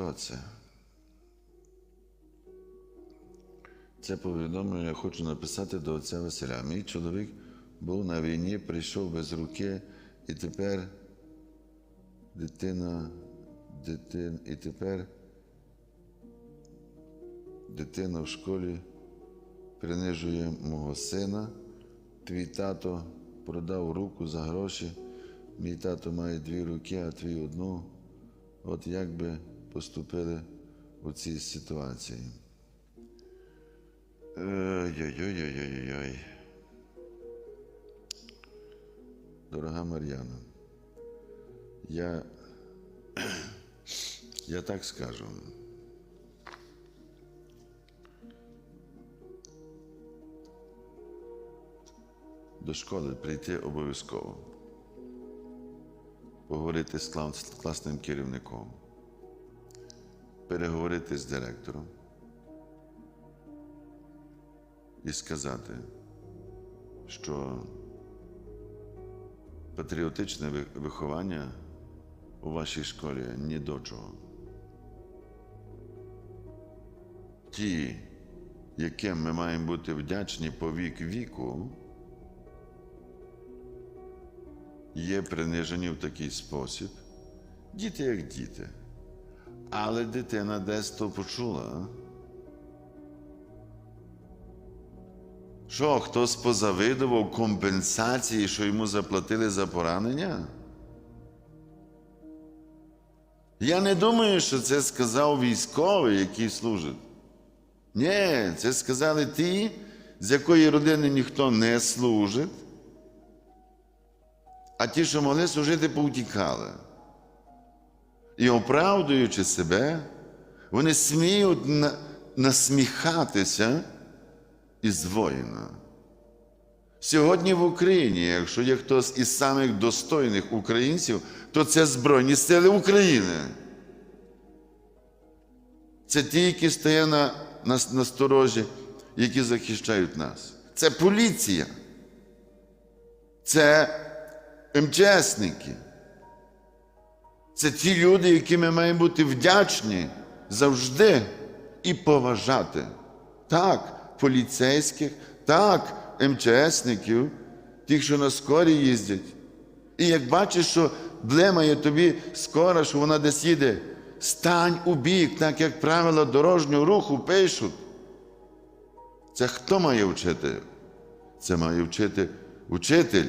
хто це? Повідомлення я хочу написати до отця Василя. Мій чоловік був на війні, прийшов без руки, і тепер дитина, дитин, і тепер дитина в школі принижує мого сина. Твій тато продав руку за гроші. Мій тато має дві руки, а твій одну. От як би поступили у цій ситуації? Ой-ой-ой-ой-ой. Дорога Мар'яна, я, я так скажу. До школи прийти обов'язково. Поговорити з класним керівником, переговорити з директором і сказати, що патріотичне виховання у вашій школі ні до чого. Ті, яким ми маємо бути вдячні по вік віку, є принижені в такий спосіб. Діти як діти. Але дитина десь то почула. Що, хтось позавидував компенсації, що йому заплатили за поранення? Я не думаю, що це сказав військовий, який служить. Ні, це сказали ті, з якої родини ніхто не служить, а ті, що могли служити, повтікали. І оправдуючи себе, вони сміють на- насміхатися із воїна. Сьогодні в Україні, якщо є хтось із самих достойних українців, то це Збройні Сили України. Це ті, які стоять на, на, на сторожі, які захищають нас. Це поліція. Це МЧСники. Це ті люди, які ми маємо бути вдячні завжди і поважати. Так, поліцейських, так, МЧСників, тих, що на скорі їздять. І як бачиш, що блемає тобі скоро, що вона десь їде, стань у бік, так як правила дорожнього руху пишуть. Це хто має вчити? Це має вчити учитель.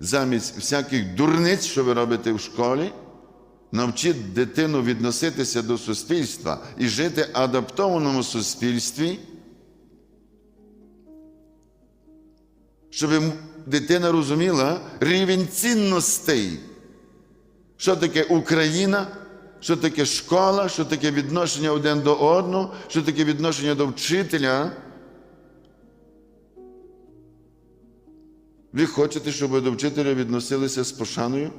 Замість всяких дурниць, що ви робите в школі, навчіть дитину відноситися до суспільства і жити в адаптованому суспільстві, щоб дитина розуміла рівень цінностей. Що таке Україна, що таке школа, що таке відношення один до одного, що таке відношення до вчителя. Ви хочете, щоб до вчителя відносилися з пошаною?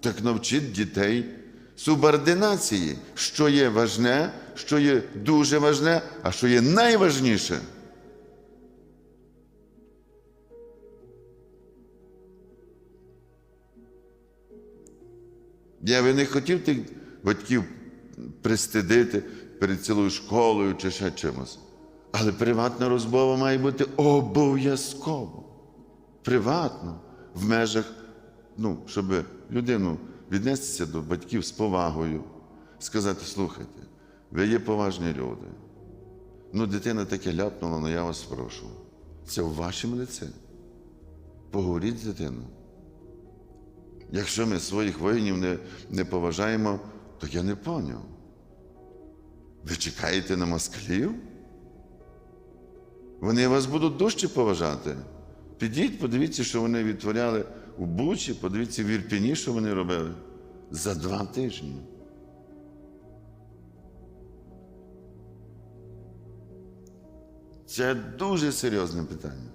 Так навчіть дітей субординації, що є важне, що є дуже важне, а що є найважніше. Я би не хотів тих батьків пристидити перед цілою школою чи ще чимось. Але приватна розмова має бути обов'язково. Приватно, в межах, ну, щоб людину віднестися до батьків з повагою, сказати, слухайте, ви є поважні люди. Ну, дитина таке ляпнула, ну я вас прошу. Це в вашому лиці. Поговоріть з дитиною. Якщо ми своїх воїнів не, не поважаємо, то я не поняв. Ви чекаєте на москалів? Вони вас будуть дужче поважати. Підіть, подивіться, що вони відтворяли у Бучі, подивіться в Ірпіні, що вони робили за два тижні. Це дуже серйозне питання.